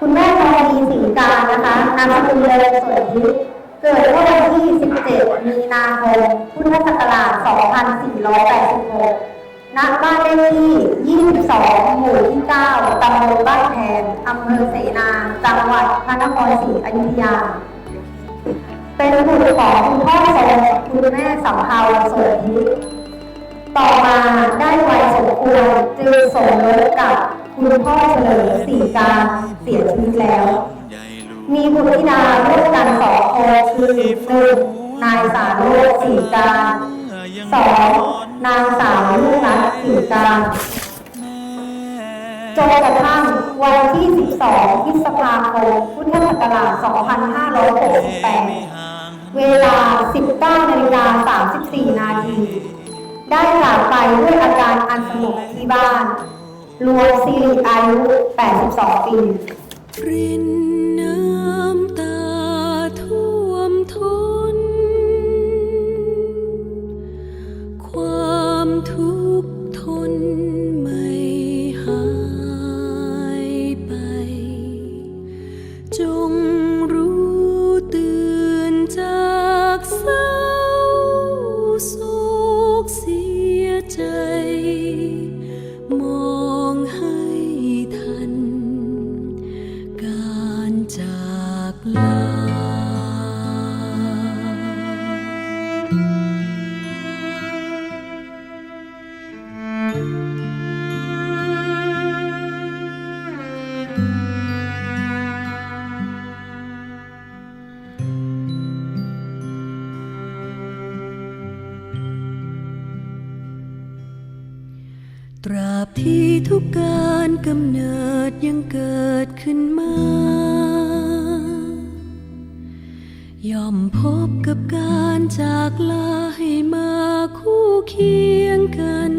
คุณแม่ทองดีสิงการนะคะนามสกุลเริงสวนทิพย์เกิดเมื่อวันที่ 17 มีนาคม พุทธศักราช 2486 ณ บ้านเลขที่ 22 หมู่ที่ 9 ตำบลบ้านแพนอำเภอเสนา จังหวัดพระนครศรีอยุธยา เป็นบุตรของคุณพ่อทรงคุณแม่สำเภาโสธิต่อมาได้วัยสมควรจึงสมรสกับ คุณพ่อเฉลิมศรีการเสียชีวิตแล้ว มีบุตรธิดาร่วมกันสองคนคือหนึ่งนายสารโรจน์ศรีการสองนางสาวลูกนัทศรีการจนกระทั่งวันที่ 12พฤษภาคม พุทธศักราช 2568 เวลา 19นาฬิกา34 นาที ได้จากไปด้วยอาการอันสงบที่บ้าน รวมสิริอายุ 82 ปีรินน้ำตาท่วมทนความทุกข์ ลา ตราบที่ทุกการกำเนิดยังเกิดขึ้นมา ย่อมพบกับการจากลาให้มาคู่เคียงกัน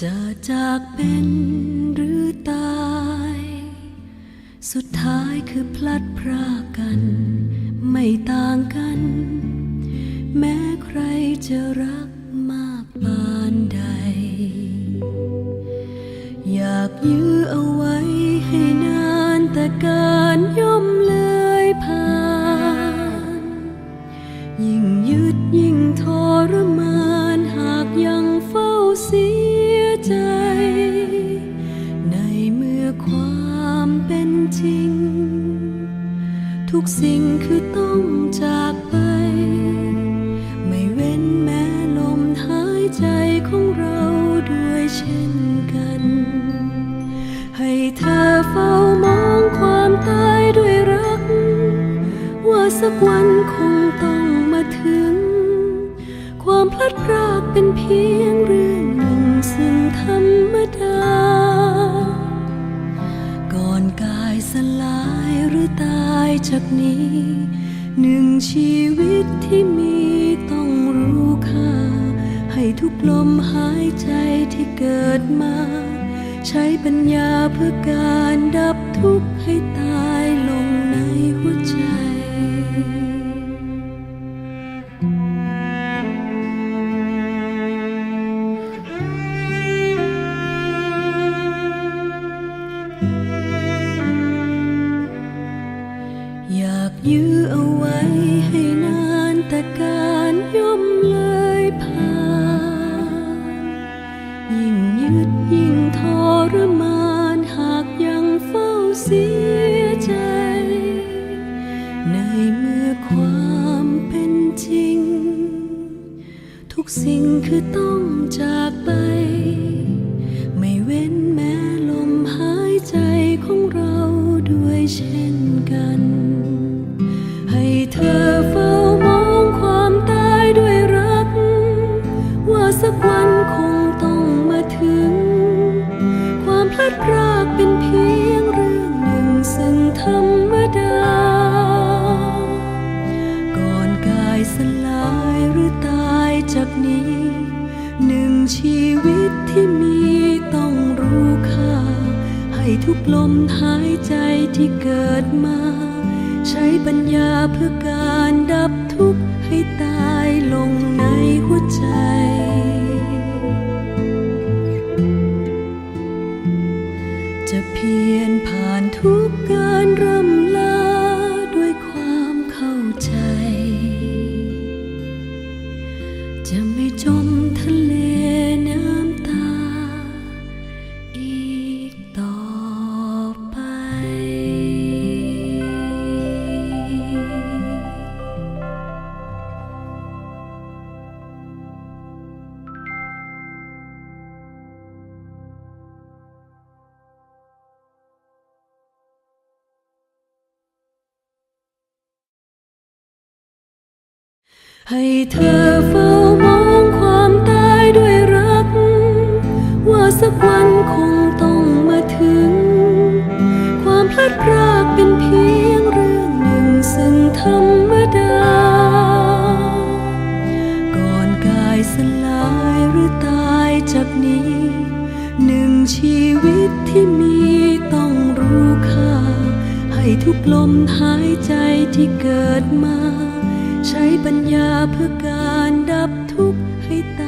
จะจากเป็นหรือตาย สุดท้ายคือพลัดพรากกัน ไม่ต่างกัน แม้ใครจะรักมากปานใด อยากยื้อเอาไว้ให้นานแต่กา ทุกสิ่งคือต้องจากไป ไม่เว้นแม้ลมหายใจของเราด้วยเช่นกัน ให้เธอเฝ้ามองความตายด้วยรัก ว่าสักวันคงต้องมาถึง ความพลัดพรากเป็นเพียงเรื่อง จากนี้ หนึ่งชีวิตที่มีต้องรู้ค่า ให้ทุกลมหายใจที่เกิดมา ใช้ปัญญาเพื่อการดับทุกข์ จริง ทุกสิ่งคือต้องจากไป ไม่เว้นแม้ลมหายใจของเราด้วยเช่นกัน ตที่มีต้องรู้ค่า ให้ทุกลมหายใจที่เกิดมา ใช้ปัญญาเพื่อการดับทุกข์ให้ตายลงในหัวใจ จะเพียรผ่านทุกการร่ำลาด้วยความเข้าใจ ให้เธอเฝ้ามองความตายด้วยรัก ว่าสักวันคงต้องมาถึง ความพลัดพรากเป็นเพียงเรื่องหนึ่งซึ่งธรรมดา ก่อนกายสลายหรือตายจากนี้ หนึ่งชีวิตที่มีต้องรู้ค่า ให้ทุกลมหายใจที่เกิดมา ใช้ปัญญาเพื่อการดับทุกข์ให้ตา